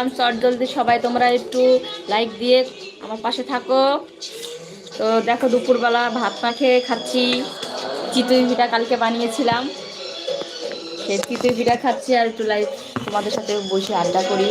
বললাম চট জলদি সবাই তোমরা একটু লাইক দিয়ে আমার পাশে থাকো। তো দেখো, দুপুরবেলা ভাত না খেয়ে খাচ্ছি। চিতই পিঠা কালকে বানিয়েছিলাম। সেই চিতই পিঠা খাচ্ছি আর একটু লাইক তোমাদের সাথে বসে আড্ডা করি।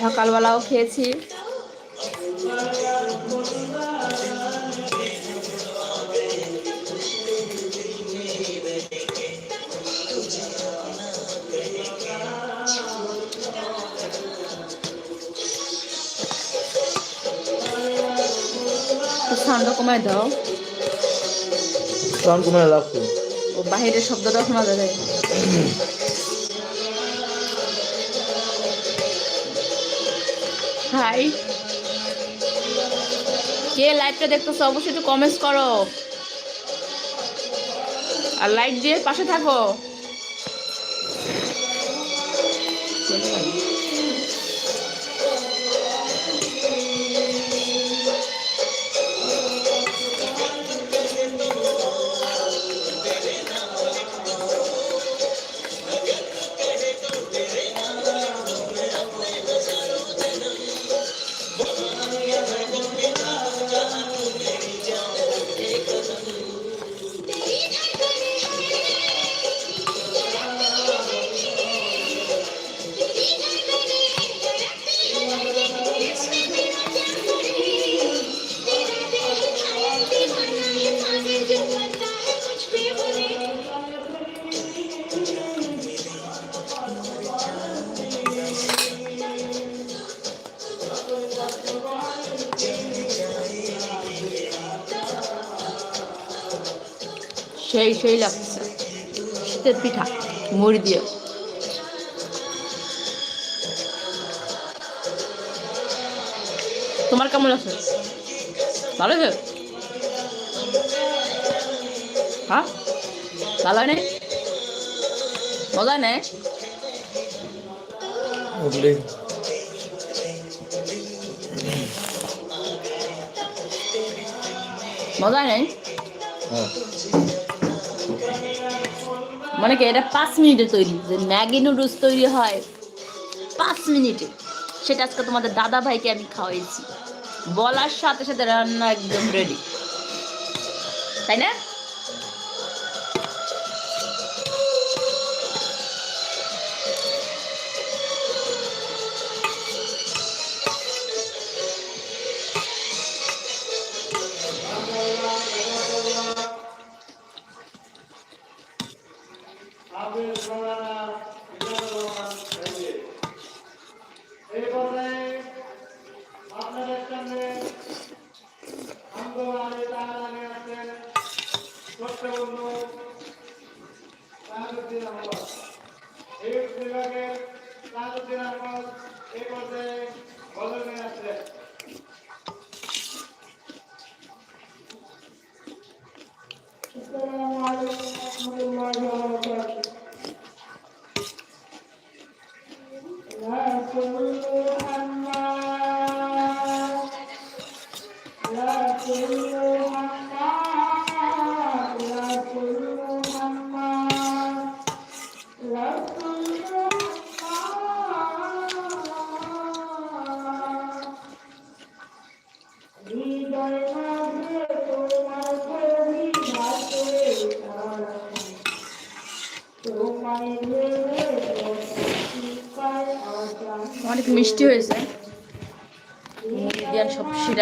সকালবেলাও খেয়েছি। কমায় দাও। সাউন্ড রাখছো ও বাহিরের শব্দটা শোনা যাবে হাই। কে লাইভটা দেখতেছো? অবশ্যই একটু কমেন্টস করো। আর লাইক দিয়ে পাশে থাকো। সেই সেই লাগছে। শীতের পিঠা মুড়ি দিয়ে। তোমার কেমন আছে? ভালো আছে? হ্যাঁ? ভালো নাই? মজা নেই? মজা নেই? হ্যাঁ। মানে কি, এটা পাঁচ মিনিটে তৈরি। যে ম্যাগি নুডলস তৈরি হয় পাঁচ মিনিটে। সেটা আজকে তোমাদের দাদা ভাইকে আমি খাওয়াইছি। বলার সাথে সাথে রান্না একদম রেডি তাই না? এই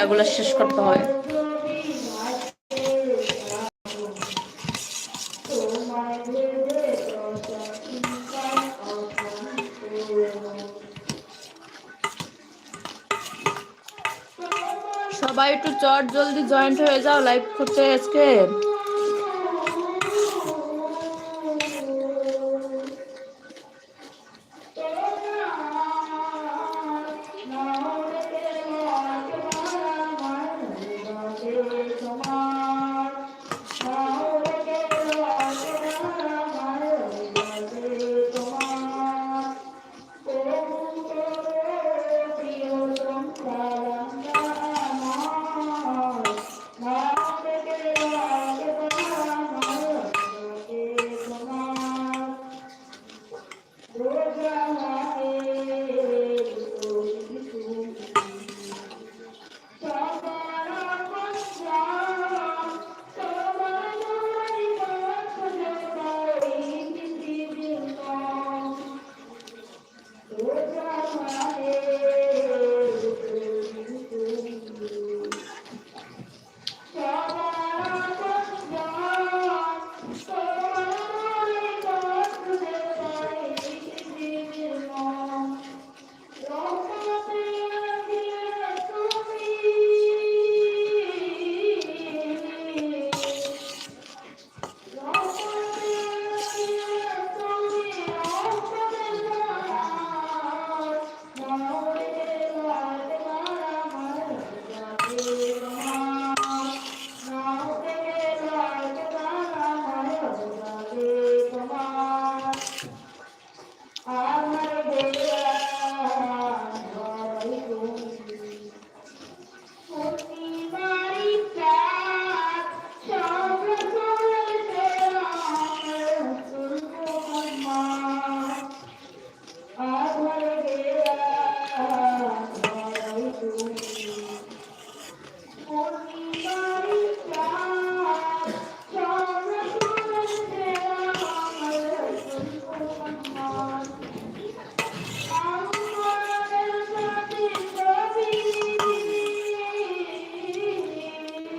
সব শেষ করতে হবে। সবাই একটু চট জলদি জয়েন্ট হয়ে যাও লাইভ করতে আজকে।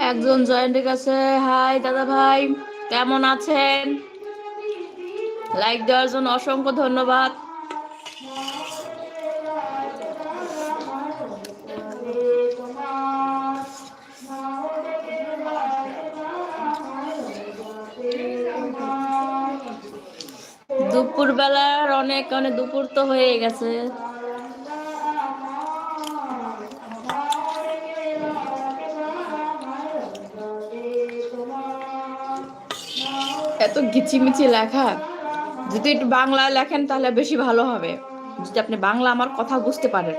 একজন জয়েন্টের কাছে, হাই দাদা ভাই, কেমন আছেন? লাইক দেওয়ার জন্য অসংখ্য ধন্যবাদ। দুপুর বেলার অনেক অনেক দুপুর তো হয়ে গেছে। এত গিচিমিচি লেখা, যদি একটু বাংলায় লেখেন তাহলে বেশি ভালো হবে। যদি আপনি বাংলা আমার কথা বুঝতে পারেন।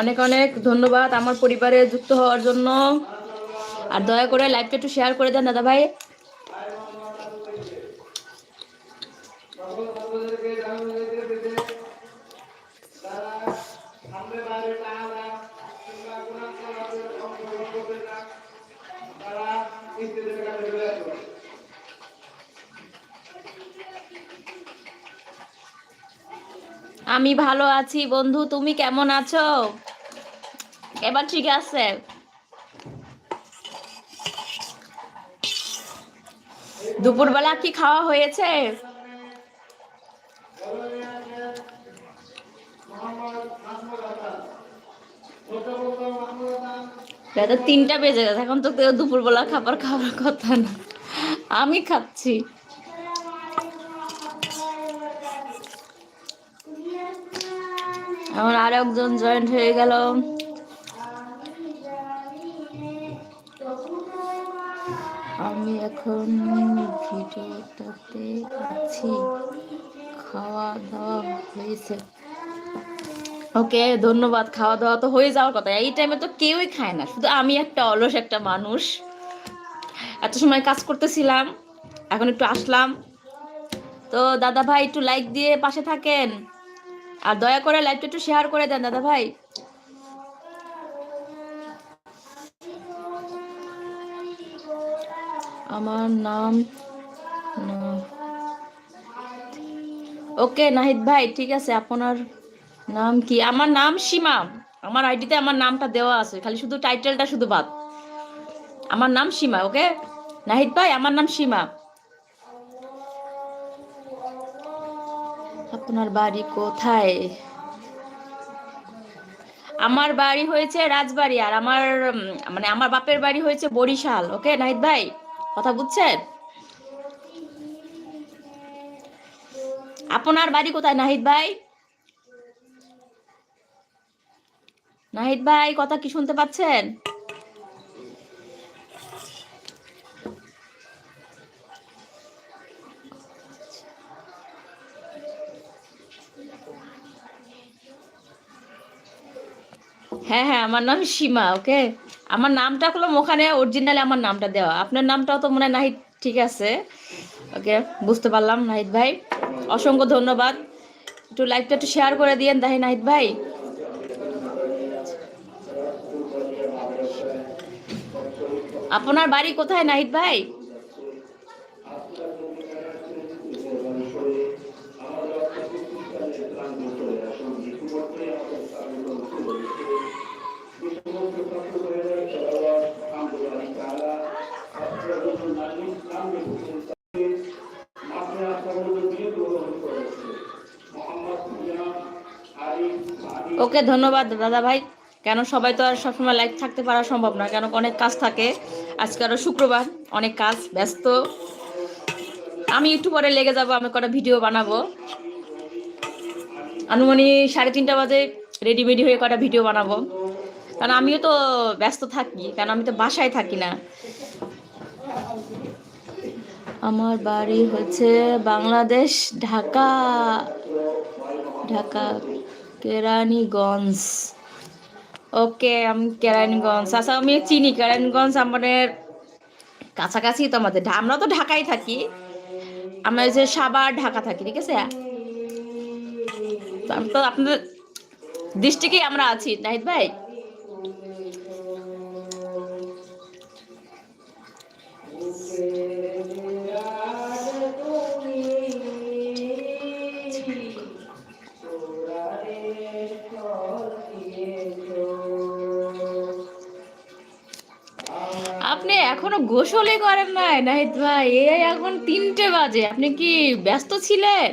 অনেক অনেক ধন্যবাদ আমার পরিবারে যুক্ত হওয়ার জন্য। আর দয়া করে লাইভটা একটু শেয়ার করে দেন দাদা ভাই আমি ভালো আছি, বন্ধু। তুমি কেমন আছো? এবার ঠিক আছে। দুপুরবেলা কি খাওয়া হয়েছে? তিনটা বেজে গেছে, এখন তো কেউ দুপুরবেলা খাবার খাওয়ার কথা না। আমি খাচ্ছি। আমার আর একজন জয়েন্ট হয়ে গেল। আমি এখন ভিডিওটাতে আছি। খাওয়া দাওয়া হয়েছে। ওকে, ধন্যবাদ। খাওয়া দাওয়া তো হয়ে যাওয়ার কথা। এই টাইমে তো কেউই খায় না। শুধু আমি একটা অলস একটা মানুষ। এত সময় কাজ করতেছিলাম। এখন একটু আসলাম। তো দাদা ভাই একটু লাইক দিয়ে পাশে থাকেন। আর দয়া করে লাইভটা একটু শেয়ার করে দেন, দাদা ভাই। আমার নাম ওকে, নাহিদ ভাই, ঠিক আছে, আপনার নাম কি? আমার নাম সীমা। আমার আইডিতে আমার নামটা দেওয়া আছে, খালি শুধু টাইটেলটা শুধু বাদ। আমার নাম সীমা, ওকে? নাহিদ ভাই, আমার নাম সীমা। আপনার বাড়ি কোথায়? আমার বাড়ি হয়েছে রাজবাড়ি আর আমার মানে আমার বাপের বাড়ি হয়েছে বরিশাল, ওকে নাহিদ ভাই? কথা বুঝছেন? আপনার বাড়ি কোথায় নাহিদ ভাই? নাহিদ ভাই, কথা কি শুনতে পাচ্ছেন? হ্যাঁ হ্যাঁ আমার নাম সীমা, ওকে? আমার নামটা হলো ওখানে অরিজিনালি আমার নামটা দেওয়া। আপনার নামটাও তো মনে হয় নাহিদ, ঠিক আছে? ওকে, বুঝতে পারলাম নাহিদ ভাই। অসংখ্য ধন্যবাদ। একটু লাইভটা একটু শেয়ার করে দিয়েন তাই নাহিদ ভাই। আপনার বাড়ি কোথায় নাহিদ ভাই? ওকে ধন্যবাদ, দাদা ভাই। কেন সবাই তো আর সবসময় লাইভ থাকতে পারা সম্ভব না, কেন অনেক কাজ থাকে। আজকে আরও শুক্রবার, অনেক কাজ, ব্যস্ত। আমি একটু পরে লেগে যাব, আমি কটা ভিডিও বানাবো। আনুমানিক সাড়ে তিনটা বাজে রেডিমেডি হয়ে কটা ভিডিও বানাবো। কারণ আমিও তো ব্যস্ত থাকি, কারণ আমি তো বাসায় থাকি না। আমার বাড়ি হচ্ছে বাংলাদেশ, ঢাকা। ঢাকা। কেরানীগঞ্জ। ওকে, আমি কেরানীগঞ্জ। আচ্ছা আমি চিনি কেরানীগঞ্জ, আমাদের কাছাকাছি তো আমাদের আমরা তো ঢাকায় থাকি। আমরা যে সাবার ঢাকা থাকি, ঠিক আছে? তো আপনাদের ডিস্ট্রিক্টেই আমরা আছি, নাহিদ ভাই? এখনও গোসলে করেন নাই? নাহিদ ভাই এই এখন তিনটে বাজে। আপনি কি ব্যস্ত ছিলেন?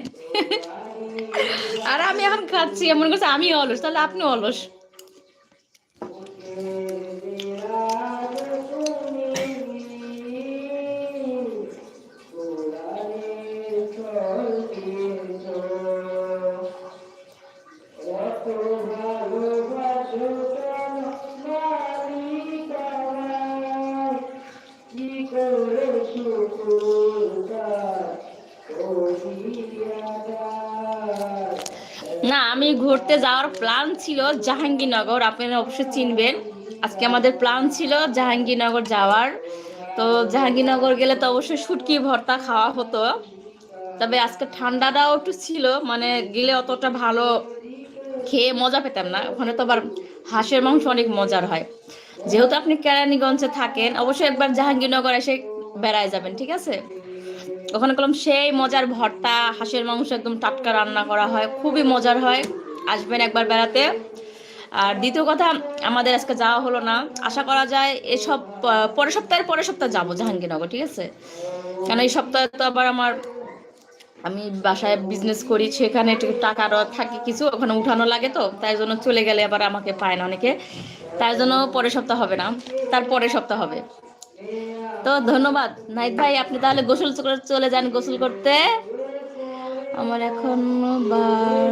আর আমি এখন খাচ্ছি এমন করছে আমি অলস, তাহলে আপনি অলস। না, আমি ঘুরতে যাওয়ার প্ল্যান ছিল জাহাঙ্গীরনগর, আপনারা অবশ্যই চিনবেন। আজকে আমাদের প্ল্যান ছিল জাহাঙ্গীরনগর যাওয়ার। তো জাহাঙ্গীরনগর গেলে তো অবশ্যই শুটকি, ভর্তা খাওয়া হতো। তবে আজকে ঠান্ডাটাও একটু ছিল মানে গেলে অতটা ভালো খেয়ে মজা পেতাম না। ওখানে তো আবার হাঁসের মাংস অনেক মজার হয়। যেহেতু আপনি কেরানীগঞ্জে থাকেন, অবশ্যই একবার জাহাঙ্গীরনগর এসে বেড়ায় যাবেন, ঠিক আছে? ওখানে করলাম সেই মজার ভর্তা, হাঁসের মাংস একদম টাটকা রান্না করা হয়, খুবই মজার হয়। আসবেন একবার বেড়াতে। আর দ্বিতীয় কথা, আমাদের আজকে যাওয়া হলো না। আশা করা যায় এসব পরের সপ্তাহের পরের সপ্তাহে যাব জাহাঙ্গীরনগর, ঠিক আছে? কেন এই সপ্তাহে তো আবার আমার, আমি বাসায় বিজনেস করি, সেখানে একটু টাকারও থাকে কিছু, ওখানে উঠানো লাগে তো, তাই জন্য চলে গেলে আবার আমাকে পায় না অনেকে। তাই জন্য পরের সপ্তাহ হবে না, তার পরের সপ্তাহ হবে। তো ধন্যবাদ। নাইদ ভাই, আপনি তাহলে গোসল করে চলে যান গোসল করতে। আমার এখন বার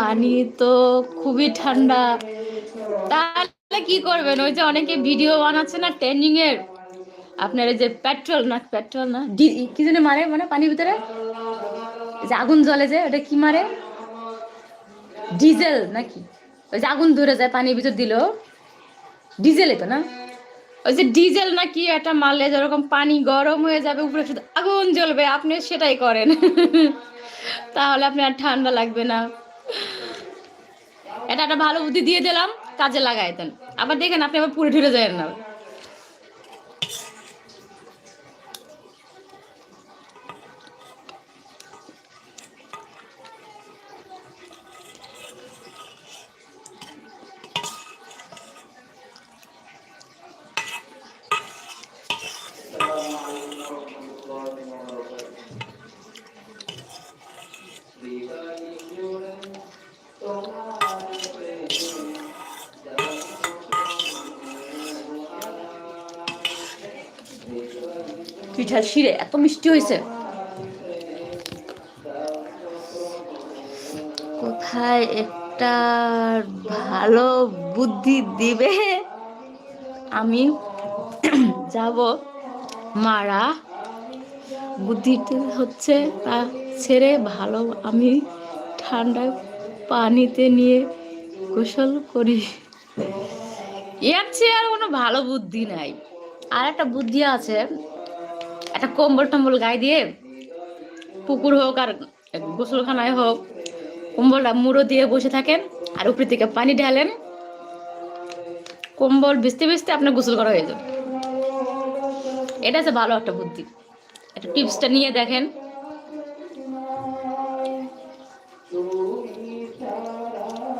পানি তো খুবই ঠান্ডা। তাহলে কি করবেন? ওই যে অনেকে ভিডিও বানাচ্ছে না ট্রেন্ডিং এর। আপনার যে পেট্রোল না পেট্রোল না কি জানি মারে মানে পানির ভিতরে? যে আগুন জ্বলে যে, ওটা কি মারে? ডিজেল নাকি? ওই যে আগুন ধরে যায় পানির ভিতর দিল। ডিজেলে তো না? ওই যে ডিজেল নাকি একটা মারলে যেরকম পানি গরম হয়ে যাবে, উপরে শুধু আগুন জ্বলবে, আপনি সেটাই করেন। তাহলে আপনি আর ঠান্ডা লাগবে না। এটা একটা ভালো বুদ্ধি দিয়ে দিলাম, কাজে লাগাই দেন। আবার দেখেন আপনি আবার পুরে ঠুরে যায় না। পিঠা শিরে, এত মিষ্টি হয়েছে। কোথায় একটা ভালো বুদ্ধি দিবে? আমি যাব মারা। বুদ্ধিটা হচ্ছে তা ছেড়ে ভালো, আমি ঠান্ডায় পানিতে নিয়ে গোসল করি। এর চেয়ে আর কোনো ভালো বুদ্ধি নাই। আর একটা বুদ্ধি আছে একটা কম্বল টম্বল গায়ে দিয়ে পুকুর হোক আর গোসলখানায় হোক, কম্বলটা মুড়ো দিয়ে বসে থাকেন আর উপরে থেকে পানি ঢালেন। কম্বল ভিজতে ভিজতে আপনার গোসল করা হয়ে যাবে। এটা হচ্ছে ভালো একটা বুদ্ধি। একটা টিপসটা নিয়ে দেখেন।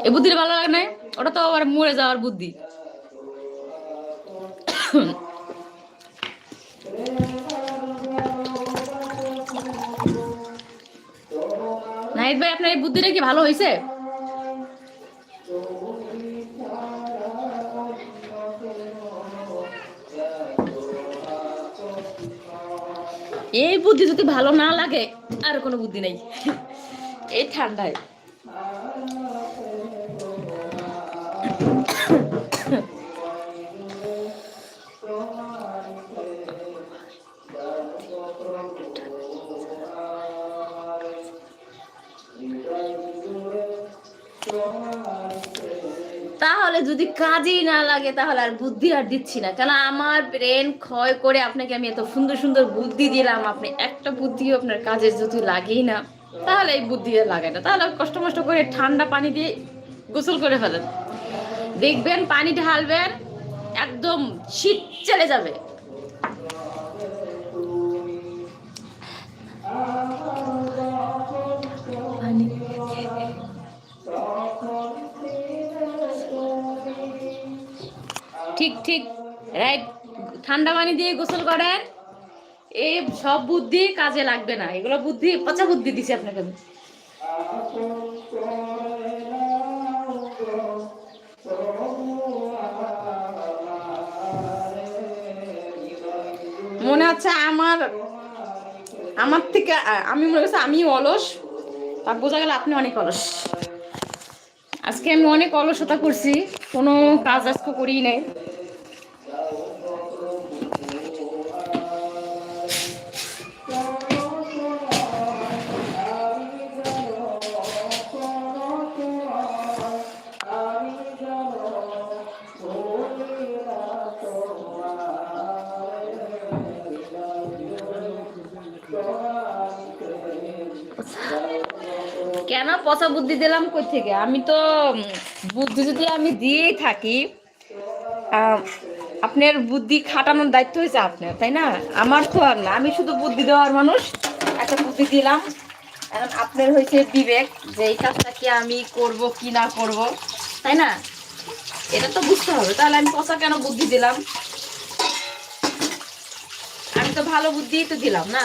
এই বুদ্ধিটা ভালো লাগে না ওটা তো আবার মরে যাওয়ার বুদ্ধি। এই বুদ্ধিটা কি ভালো হয়েছে এই বুদ্ধি যদি ভালো না লাগে, আর কোনো বুদ্ধি নেই। এই ঠান্ডায়। কাজেই না লাগে তাহলে আর বুদ্ধি আর দিচ্ছি না। কেন আমার ব্রেন ক্ষয় করে আপনাকে আমি এত সুন্দর সুন্দর বুদ্ধি দিলাম, আপনি একটা বুদ্ধিও আপনার কাজে যদি লাগেই না, তাহলে এই বুদ্ধি আর লাগে না। তাহলে কষ্ট মষ্ট করে ঠান্ডা পানি দিয়ে গোসল করে ফেলেন। দেখবেন পানি ঢালবেন, একদম শীত চলে যাবে। ঠিক ঠিক রাইট ঠান্ডা পানি দিয়ে গোসল করেন। এই সব বুদ্ধি কাজে লাগবে না। এগুলো বুদ্ধি, পচা বুদ্ধি দিছি আপনাকে মনে হচ্ছে আমার আমার থেকে আমি মনে করছি আমি অলস তা বোঝা গেল আপনি অনেক অলস। আজকে আমি অনেক অলসতা করছি, কোনো কাজ আজকে করি নাই। পচা বুদ্ধি দিলাম কই থেকে? আমি তো বুদ্ধি যদি আমি দিয়েই থাকি আপনার বুদ্ধি খাটানোর দায়িত্ব হয়েছে আপনার, তাই না? আমার তো আর না, আমি শুধু বুদ্ধি দেওয়ার মানুষ, একটা বুদ্ধি দিলাম। এখন আপনার হয়েছে বিবেক যে এই কাজটা কি আমি করব, কি না করব, তাই না? এটা তো বুঝতে হবে, তাহলে আমি পচা কেন বুদ্ধি দিলাম? আমি তো ভালো বুদ্ধিই তো দিলাম, না?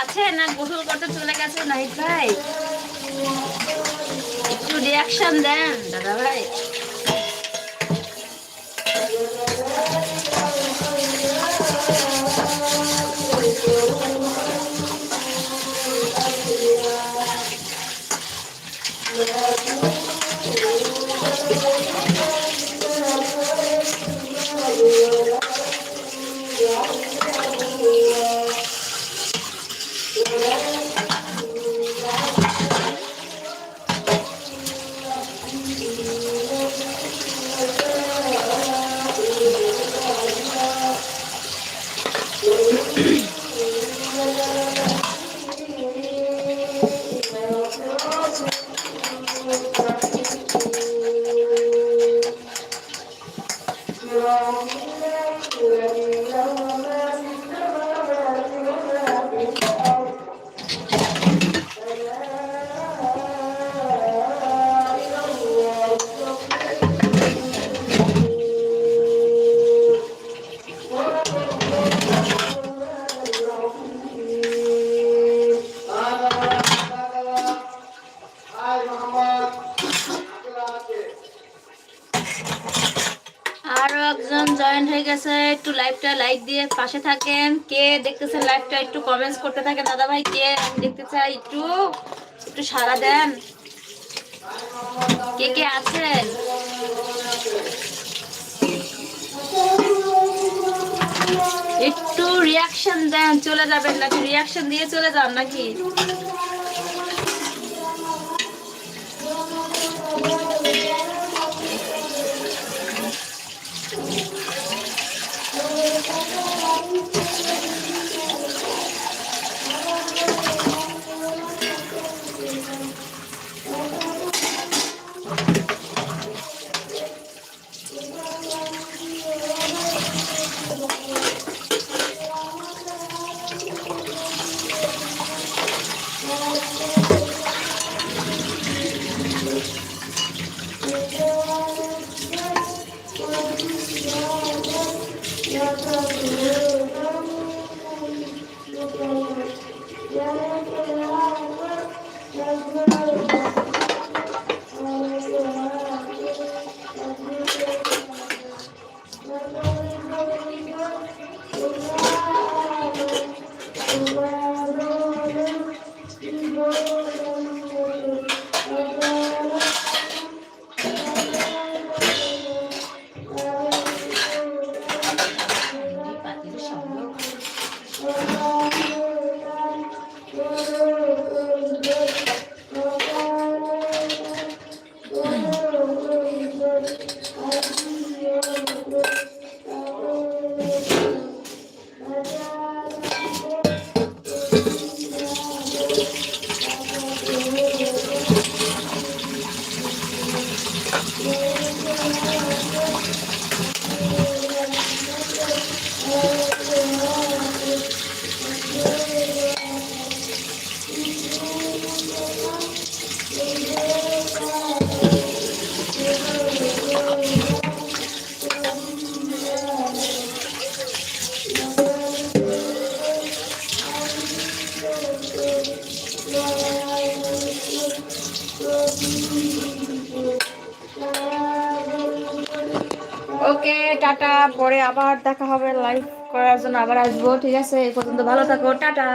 আছে না গোসল করতে চলে গেছে নাহিদ ভাই? একটু রিয়াকশন দেন দাদা ভাই। লাইক দিয়ে পাশে থাকেন। কে দেখতেছেন লাইভটা একটু কমেন্টস করতে থাকেন। দাদা ভাই কে দেখতে চাই একটু? একটু সাড়া দেন। কে কে আছেন? একটু রিয়াকশন দেন। চলে যাবেন নাকি? রিয়াকশন দিয়ে চলে যান নাকি? আবার দেখা হবে লাইভ করার জন্য, আবার আসব, ঠিক আছে? এই পর্যন্ত ভালো থাকো, টাটা।